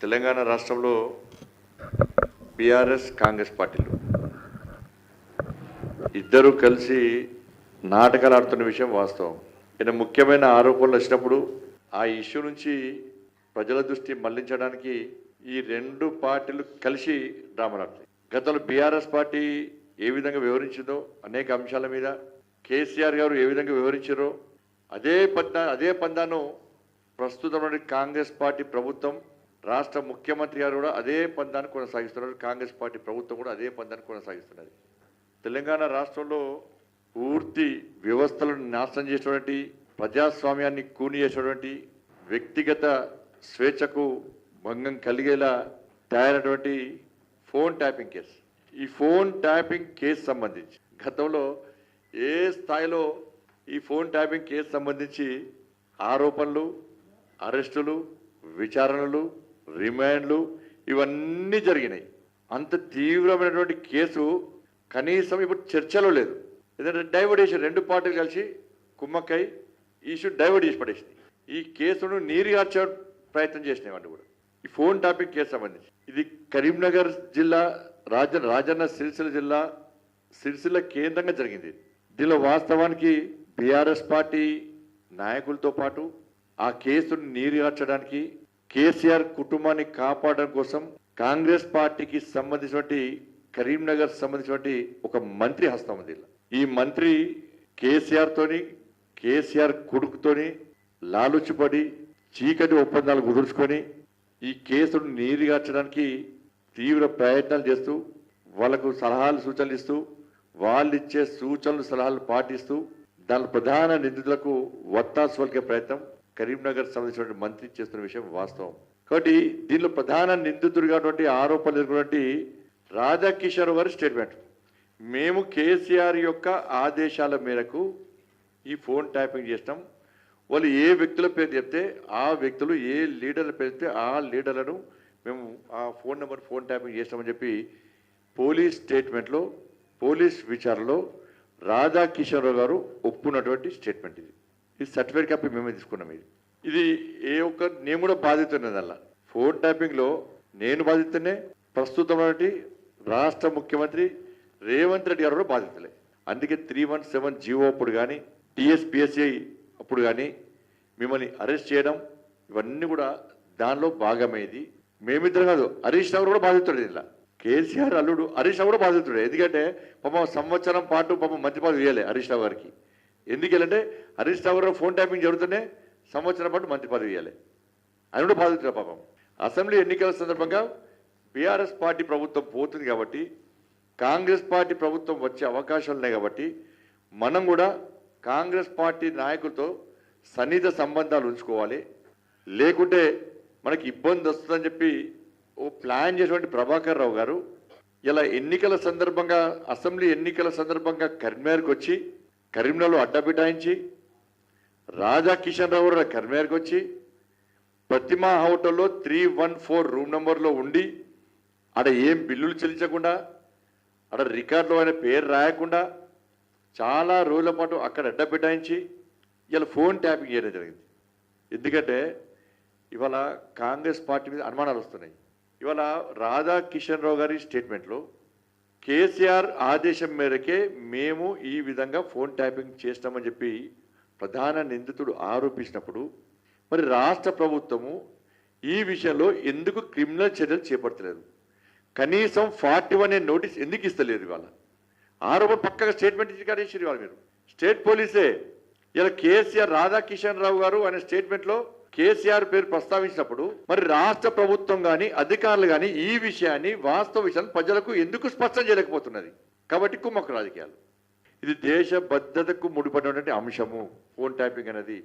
తెలంగాణ రాష్ట్రంలో బీఆర్ఎస్ కాంగ్రెస్ పార్టీలు. ఇద్దరు కలిసి నాటకాలు ఆడుతున్న విషయం వాస్తవం. ఈయన ముఖ్యమైన ఆరోపణలు వచ్చినప్పుడు ఆ ఇష్యూ నుంచి ప్రజల దృష్టి మళ్ళించడానికి ఈ రెండు పార్టీలు కలిసి డ్రామాలాడుతాయి గతంలో బీఆర్ఎస్ పార్టీ ఏ విధంగా వివరించిందో అనేక అంశాల మీద కేసీఆర్ గారు ఏ విధంగా వివరించారో అదే పందా అదే పందాను ప్రస్తుతం కాంగ్రెస్ పార్టీ ప్రభుత్వం రాష్ట్ర ముఖ్యమంత్రి గారు కూడా అదే పందాన్ని కొనసాగిస్తున్నారు. కాంగ్రెస్ పార్టీ ప్రభుత్వం కూడా అదే పందాన్ని కొనసాగిస్తున్నది. తెలంగాణ రాష్ట్రంలో పూర్తి వ్యవస్థలను నాశనం చేసినటువంటి ప్రజాస్వామ్యాన్ని కూని చేసినటువంటి వ్యక్తిగత స్వేచ్ఛకు భంగం కలిగేలా తయారైనటువంటి ఫోన్ ట్యాపింగ్ కేసు. ఈ ఫోన్ ట్యాపింగ్ కేసు సంబంధించి గతంలో ఏ స్థాయిలో ఈ ఫోన్ ట్యాపింగ్ కేసు సంబంధించి ఆరోపణలు అరెస్టులు విచారణలు రిమాండ్లు ఇవన్నీ జరిగినాయి. అంత తీవ్రమైనటువంటి కేసు కనీసం ఇప్పుడు చర్చలో లేదు. ఎందుకంటే డైవర్ట్ చేసి రెండు పార్టీలు కలిసి కుమ్మక్కై ఇష్యూ డైవర్ట్ చేసి పడేసింది. ఈ కేసును నీరుగార్చే ప్రయత్నం చేసినాయి కూడా. ఈ ఫోన్ టాపిక్ కేసు సంబంధించి. ఇది కరీంనగర్ జిల్లా రాజ రాజన్న సిరిసిల్ల జిల్లా సిరిసిల్ల కేంద్రంగా జరిగింది. దీనిలో వాస్తవానికి బీఆర్ఎస్ పార్టీ నాయకులతో పాటు ఆ కేసును నీరుగార్చడానికి కేసీఆర్ కుటుంబాన్ని కాపాడడం కోసం కాంగ్రెస్ పార్టీకి సంబంధించినటువంటి కరీంనగర్ సంబంధించినటువంటి ఒక మంత్రి హస్తం ఉంది ఈ మంత్రి కేసీఆర్ తోని కేసీఆర్ కొడుకుతోని లాలుచిపడి చీకటి ఒప్పందాలు కుదుర్చుకొని ఈ కేసును నీరుగార్చడానికి తీవ్ర ప్రయత్నాలు చేస్తూ వాళ్ళకు సలహాలు సూచనలు ఇస్తూ వాళ్ళు ఇచ్చే సూచనలు సలహాలు పాటిస్తూ దాని ప్రధాన నిందితులకు వత్తాసు పలికే ప్రయత్నం కరీంనగర్ సంబంధించినటువంటి మంత్రి చేస్తున్న విషయం వాస్తవం. కాబట్టి దీనిలో ప్రధాన నిందితుడిగాటువంటి ఆరోపణలు ఎదుర్కొన్నటువంటి రాధాకిషోర్ వారి స్టేట్మెంట్. మేము కేసీఆర్ యొక్క ఆదేశాల మేరకు ఈ ఫోన్ ట్యాపింగ్ చేసినాం. వాళ్ళు ఏ వ్యక్తుల పేరు చెప్తే ఆ వ్యక్తులు ఏ లీడర్ల పేరు చెప్తే ఆ లీడర్లను మేము ఆ ఫోన్ నెంబర్ ఫోన్ ట్యాపింగ్ చేస్తామని చెప్పి పోలీస్ స్టేట్మెంట్లో పోలీస్ విచారణలో రాధాకిషోర్ గారు ఒప్పుకున్నటువంటి స్టేట్మెంట్ ఇది. ఈ సర్టిఫికేట్ కాపీ మేమే తీసుకున్నాం ఇది. ఇది ఏ ఒక్క నేను కూడా బాధితున్నది అలా ఫోన్ ట్యాపింగ్లో నేను బాధితున్నే ప్రస్తుతం రాష్ట్ర ముఖ్యమంత్రి రేవంత్ రెడ్డి గారు కూడా బాధితులే. అందుకే త్రీ వన్ సెవెన్ జీవో అప్పుడు కానీ టీఎస్పిఎస్ఐ అప్పుడు కానీ మిమ్మల్ని అరెస్ట్ చేయడం ఇవన్నీ కూడా దానిలో భాగమేది మేమిద్దరం కాదు హరీష్ రావు కూడా బాధితుడు ఇలా కేసీఆర్ అల్లుడు హరీష్ రావు కూడా బాధితుడే. ఎందుకంటే పాపం సంవత్సరం పాటు పాపం మంచి పదవి వేయాలి హరీష్ రావు గారికి. ఎందుకంటే హరీష్ రావు ఫోన్ ట్యాపింగ్ జరుగుతూనే సంవత్సరం పాటు మంత్రి పదవి ఇవ్వాలి. అని కూడా బాధితుడు పాపం. అసెంబ్లీ ఎన్నికల సందర్భంగా బీఆర్ఎస్ పార్టీ ప్రభుత్వం పోతుంది కాబట్టి కాంగ్రెస్ పార్టీ ప్రభుత్వం వచ్చే అవకాశాలు ఉన్నాయి కాబట్టి మనం కూడా కాంగ్రెస్ పార్టీ నాయకులతో సన్నిహిత సంబంధాలు ఉంచుకోవాలి. లేకుంటే మనకి ఇబ్బంది వస్తుందని చెప్పి ఓ ప్లాన్ చేసినటువంటి ప్రభాకర్ రావు గారు ఇలా ఎన్నికల సందర్భంగా అసెంబ్లీ ఎన్నికల సందర్భంగా కరీంనగర్కి వచ్చి కరీంనగర్లో అడ్డబిటాయించి రాజా కిషన్ రావు గారు కరీంనగర్కి వచ్చి ప్రతిమా హోటల్లో త్రీ వన్ ఫోర్ రూమ్ నెంబర్లో ఉండి ఆడ ఏం బిల్లులు చెల్లించకుండా ఆడ రికార్డులో ఆయన పేరు రాయకుండా చాలా రోజుల పాటు అక్కడ అడ్డ పెట్టాయించి ఇలా ఫోన్ ట్యాపింగ్ చేయడం జరిగింది. ఎందుకంటే ఇవాళ కాంగ్రెస్ పార్టీ మీద అనుమానాలు వస్తున్నాయి. ఇవాళ రాధా కిషన్ రావు గారి స్టేట్మెంట్లో కేసీఆర్ ఆదేశం మేరకే మేము ఈ విధంగా ఫోన్ ట్యాపింగ్ చేస్తామని చెప్పి ప్రధాన నిందితుడు ఆరోపించినప్పుడు మరి రాష్ట్ర ప్రభుత్వము ఈ విషయంలో ఎందుకు క్రిమినల్ చర్యలు చేపడతలేదు కనీసం ఫార్టీ వన్ నోటీస్ ఎందుకు ఇస్తలేదు ఇవాళ? ఆరోపణ పక్కగా స్టేట్మెంట్ ఇచ్చి ఇవాళ మీరు. స్టేట్ పోలీసే. ఇలా కేసీఆర్ రాధాకిషన్ రావు గారు అనే స్టేట్మెంట్లో కేసీఆర్ పేరు ప్రస్తావించినప్పుడు మరి రాష్ట్ర ప్రభుత్వం కానీ అధికారులు కానీ ఈ విషయాన్ని వాస్తవ విషయాన్ని ప్రజలకు ఎందుకు స్పష్టం చేయలేకపోతున్నది? కాబట్టి కుమ్మక్క రాజకీయాలు. ఇది దేశ భద్రతకు ముడిపడినటువంటి అంశము. ఫోన్ ట్యాపింగ్ అనేది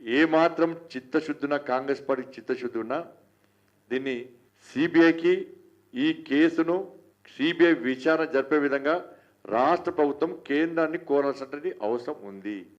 ఏ మాత్రం చిత్తశుద్ధున కాంగ్రెస్ పార్టీ చిత్తశుద్ధి ఉన్నా దీన్ని సిబిఐకి ఈ కేసును సిబిఐ విచారణ జరిపే విధంగా రాష్ట్ర ప్రభుత్వం కేంద్రాన్ని కోరాల్సినటువంటి అవసరం ఉంది.